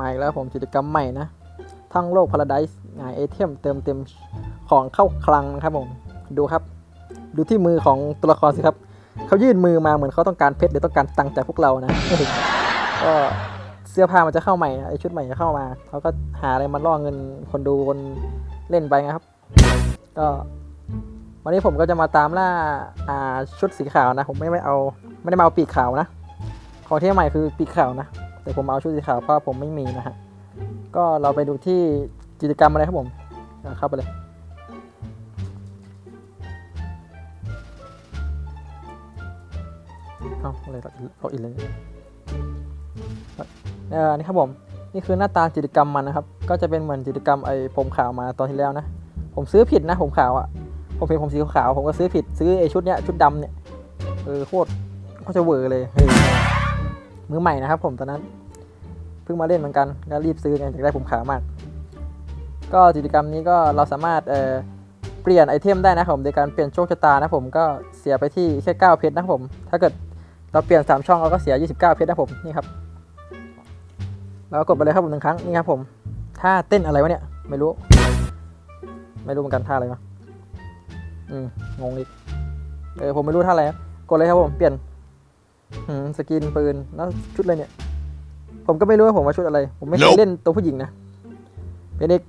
มาอีกแล้วผมกิจกรรมใหม่นะ ทั้งโลกพาราไดส์งานไอเทมเติมเต็มของเข้าคลังนะครับผม ดูครับ ดูที่มือของตัวละครสิครับ เขายื่นมือมาเหมือนเขาต้องการเพชรหรือต้องการตังค์จากพวกเรานะ ก็เสื้อผ้ามันจะเข้าใหม่นะไอชุดใหม่จะเข้ามา เขาก็หาอะไรมาล่อเงินคนดูคนเล่นไปนะครับ ก็วันนี้ผมก็จะมาตามล่าอ่าชุดสีขาวนะ ผมไม่ไม่เอาไม่ได้มาเอาปีกขาวนะ ของที่ใหม่คือปีกขาวนะ แต่ผมเอาชุดสีขาวเพราะผมไม่มีนะฮะ ก็เราไปดูที่กิจกรรมอะไรครับผมเข้าไปเลยเอาอะไรเราอีกเลยเออนี่ครับผม นี่คือหน้าตากิจกรรมมันนะครับ ก็จะเป็นเหมือนกิจกรรมไอ้ผมขาวมาตอนที่แล้วนะ ผมซื้อผิดนะผมขาวอะ่ะ ผมเป็นผมสีขาวผมก็ซื้อผิดซื้อไอ้ชุดเนี้ยชุดดำเนี่ย เออโคตรโคตรจะเวอร์เลยเฮ้ย มือใหม่นะครับผมตอนนั้น เพิ่งมาเล่นเหมือนกันก็รีบซื้อไงอยากได้ผมขาวมาก ก็กิจกรรมนี้ก็เราสามารถเอ่อเปลี่ยนไอเทมได้นะผมโดยการเปลี่ยนโชคชะตานะผมก็เสียไปที่แค่ 9 เพชรนะผม ถ้าเกิดเราเปลี่ยน 3 ช่องเราก็เสีย 29 เพชรนะผมนี่ครับเราก็กดไปเลยครับผมหนึ่งครั้งนี่ครับผมท่าเต้นอะไรวะเนี่ยไม่รู้ ไม่รู้เหมือนกันท่าอะไรวะอืมงงอีกเออผมไม่รู้ท่าอะไรกดเลยครับผมเปลี่ยน สกินปืนแล้วชุดอะไรเนี่ย ผมก็ไม่รู้ว่าผมว่าชุดอะไร ผมไม่เคย Nope เล่นตัวผู้หญิงนะเป็นอีก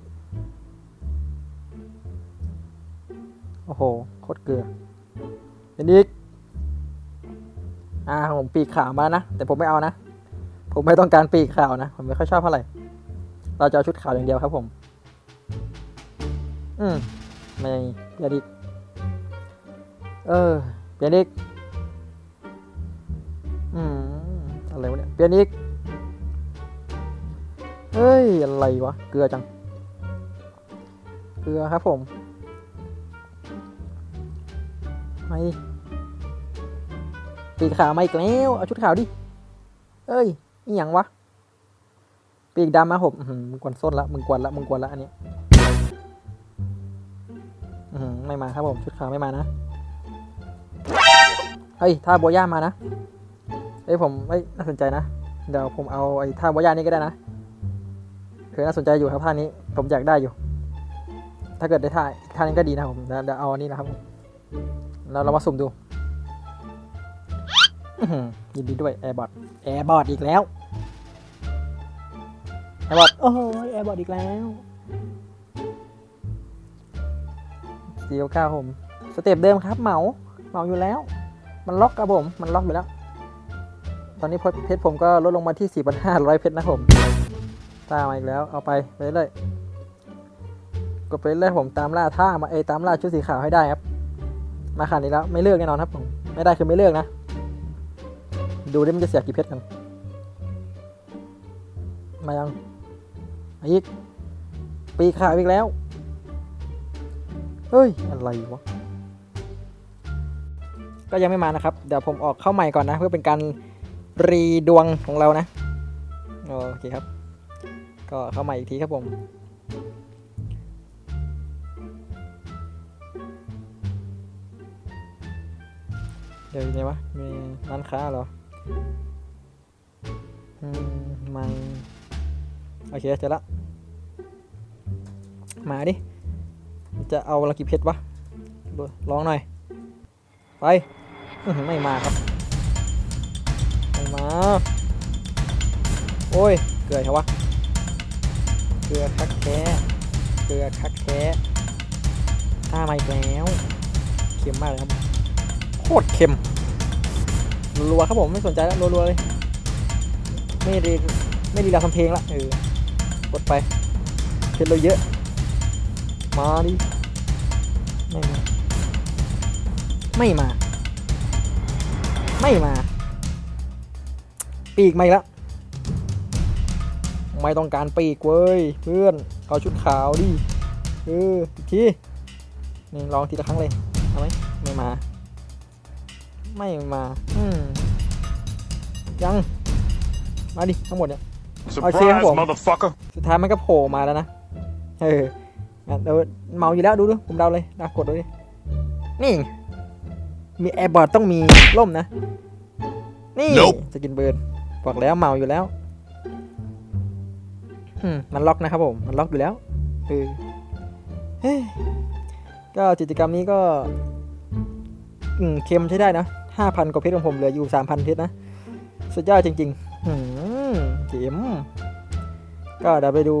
โอ้โหโคตรเกลือเป็นอีกอ่าผมปีกขาวมาแล้วนะ แต่ผมไม่เอานะ ผมไม่ต้องการปีกขาวนะ ผมไม่ค่อยชอบเท่าไหร่ เราจะเอาชุดขาวอย่างเดียวครับผม อืมไม่เปลี่ยนอีกเออเปลี่ยนอีก อืมอะไรวะเนี่ยเปลี่ยนอีกเฮ้ย อะไรวะ เกลือจัง เกลือครับผมไม่ปีกขาวมาอีกแล้ว เอาชุดขาวดิ เอ้ยอีหยังวะ ปีกดำมาผมอื้อหือมึงกวนส้นละ มึงกวนละ มึงกวนละอันเนี้ยไม่มาครับผม ชุดขาวไม่มานะ เฮ้ยท่าโบย่ามานะ เอ้ยผมเอ้ยน่าสนใจนะ เดี๋ยวผมเอาไอ้ท่าโบย่านี่ก็ได้นะคือน่าสนใจอยู่ครับท่านี้ผมอยากได้อยู่ ถ้าเกิดได้ท่าอีกท่านี้ก็ดีนะครับผมเดี๋ยวเดี๋ยวเอาอันนี้นะครับเราเรามาสุ่มดูอื้อหือยินดีด้วยแอร์บอทแอร์บอทอีกแล้วแอร์บอทโอ้โหแอร์บอทอีกแล้วสี่เก้าผม สเต็ปเดิมครับเหมาเหมาอยู่แล้ว มันล็อกครับผม มันล็อกอยู่แล้ว ตอนนี้เพชรผมก็ลดลงมาที่ 4,500 เพชรนะผม ตามมาอีกแล้ว เอาไปไปเรื่อยกดไปเรื่อยผมตามล่าท่ามาเอตามล่าชุดสีขาวให้ได้ครับ มาขนาดนี้แล้วไม่เลือกแน่นอนครับผม ไม่ได้คือไม่เลือกนะ ดูดิมันจะเสียกี่เพชรกัน มายังอีก ปีขาวอีกแล้ว เฮ้ย อะไรวะ ก็ยังไม่มานะครับ เดี๋ยวผมออกเข้าใหม่ก่อนนะ เพื่อเป็นการ รีดวงของเรานะ โอเคครับ ก็เข้ามาอีกทีครับผม เดี๋ยวยู่ไหนวะ มีร้านค้าเหรออืมมังโอเคเจอละ มาดิ จะเอาละกี่เพชรวะร์ลองหน่อย ไป ไม่มาครับ ม่มา โอ้ย เกลือใช่วะ เกลือคักแท้ เกลือคักแท้ห้ามาอีกแล้ว เค็มมากเลยครับ โคตรเค็ม รัวครับผมไม่สนใจแล้วรัวๆเลย ไม่ดีไม่ดีเราทำเพลงละเออกดไปเพชรเราเยอะ มาดิ ไม่มา ไม่มา ไม่มา ปีกมาอีกแล้วไม่ต้องการปีกเว้ยเพื่อนเอาชุดขาวดิเอออีกทีนี่ลองทีละครั้งเลยเอาไหมไม่มา ไม่มาอืมยังมาดิทั้งหมดเนี่ย Surprise, Okay, well. motherfucker. สุดท้ายมันก็โผล่มาแล้วนะเอองั้นเดี๋ยวเมาอยู่แล้วดูดูผมเดาเลยนะกดดูดินี่ มีแอร์บอร์ดต้องมีร่มนะ นี่ Nope สกินเบิร์น บอกแล้วเมาอยู่แล้ว อืมมันล็อกนะครับผม มันล็อกอยู่แล้วเออเฮ้ยก็กิจกรรมนี้ก็ อืมเค็มใช้ได้นะห้าพันกว่าเพชรของผมเหลืออยู่สามพันเพชรนะ สุดยอดจริงๆอืมเจ๋มก็เดี๋ยวไปดู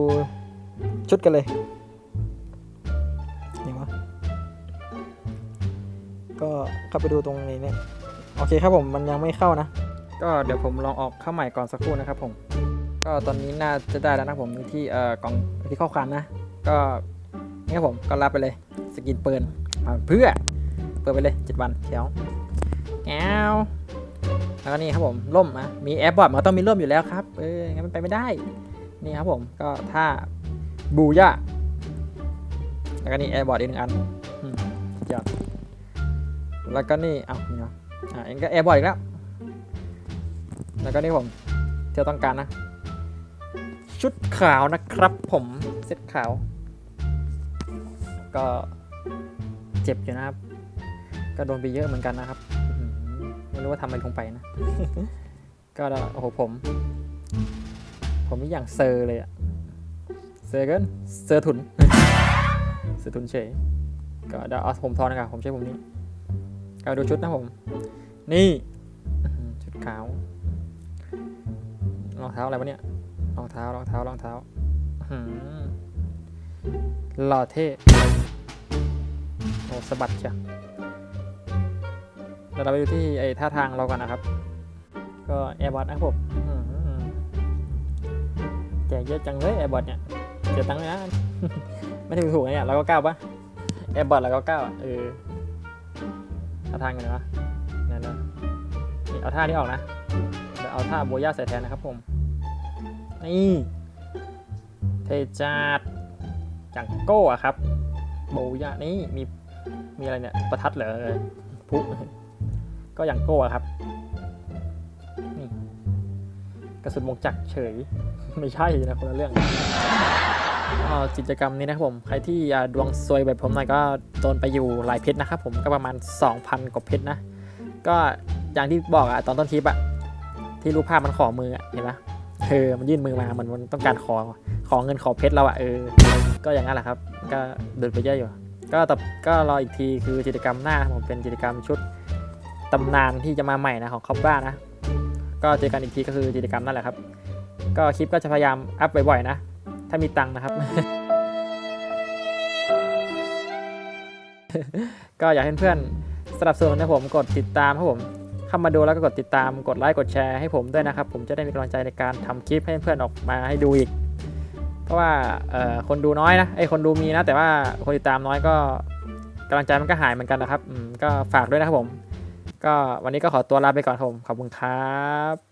ชุดกันเลยนี่วะก็เข้าไปดูตรงนี้เนี่ย โอเคครับผมมันยังไม่เข้านะ ก็เดี๋ยวผมลองออกเข้าใหม่ก่อนสักครู่นะครับผมก็ตอนนี้น่าจะได้แล้วนะผมที่เอ่อกล่องที่ข้อความนะ ก็นี่ครับผมก็รับไปเลยสกินเปิลเพื่อเปิดไปเลยเจ็ดวันเชียวแก้วแล้วก็นี่ครับผมร่มนะมีแอร์บอร์ดมันต้องมีร่มอยู่แล้วครับเอองั้นมันไปไม่ได้ นี่ครับผมก็ถ้าบูย่าแล้วก็นี่แอร์บอร์ดอีกหนึ่งอันอืมยอดแล้วก็นี่ เอ้านี่เนาะอ่าเองก็แอร์บอร์ดอีกแล้ว แล้วก็นี่ผมที่เราต้องการนะ ชุดขาวนะครับผมเซ็ตขาว ก็เจ็บอยู่นะครับ ก็โดนไปเยอะเหมือนกันนะครับไม่รู้ว่าทำอะไรลงไปนะ ก็แล้วโอ้โหผม ผมนี่อย่างเซอร์เลยอะเซอร์กินเซอร์ถุน เซอร์ถุนเฉย ก็เดี๋ยวเอาผมทอนนะครับผมใช้ผมนี้ก็ดูชุดนะผม นี่ เท้าอะไรวะเนี่ยรองเท้ารองเท้ารองเท้าหือหล่อเท่โอ้สะบัดเชียวเดี๋ยวเราไปดูที่ไอ้ท่าทางเรากันนะครับ ก็แอร์บอทนะครับผมแจกเยอะจังเลยแอร์บอทเนี่ยเสียตังค์เลยนะไม่ถูกถูกนะเนี่ยเราก็เก้าปะแอร์บอทเราก็เก้าอะเออท่าทางกันนะนั่นนะเอาท่านี้ออกนะเดี๋ยวเอาท่าโบย่าใส่แทนนะครับผม นี่เทจัดจังโก้อะครับโบยะนี่มีมีอะไรเนี่ยประทัดเหรอเออพุก็อย่างโก้อะครับนี่กระสุนมงจักรเฉยไม่ใช่นะคนละเรื่องก็กิจกรรมนี้นะครับผม ใครที่ดวงซวยแบบผมหน่อยก็โดนไปอยู่หลายเพชรนะครับผมก็ประมาณ 2,000 กว่าเพชรนะ ก็อย่างที่บอกอะตอนต้นคลิปอะที่รูปภาพมันขอมืออะเห็นปะ เออมันยื่นมือมามันมันต้องการขอขอเงินขอเพชรเราอะเออ ก็อย่างนั้นแหละครับ ก็เดินไปเยอะอยู่ ก็แต่ก็รออีกทีคือกิจกรรมหน้าครับผมเป็นกิจกรรมชุดตำนานที่จะมาใหม่นะของคอปบ้านะ ก็เจอกันอีกทีก็คือกิจกรรมนั่นแหละครับ ก็คลิปก็จะพยายามอัพบ่อยๆนะ ถ้ามีตังค์นะครับ ก็อยากให้เพื่อนๆสนับสนุนให้ผมกดติดตามครับผมเข้ามาดูแล้วก็กดติดตามกดไลค์กดแชร์ให้ผมด้วยนะครับ ผมจะได้มีกำลังใจในการทำคลิปให้เพื่อนออกมาให้ดูอีก เพราะว่าคนดูน้อยนะไอคนดูมีนะ แต่ว่าคนติดตามน้อยก็กำลังใจมันก็หายเหมือนกันนะครับก็ฝากด้วยนะครับผม ก็วันนี้ก็ขอตัวลาไปก่อนครับผมขอบคุณครับ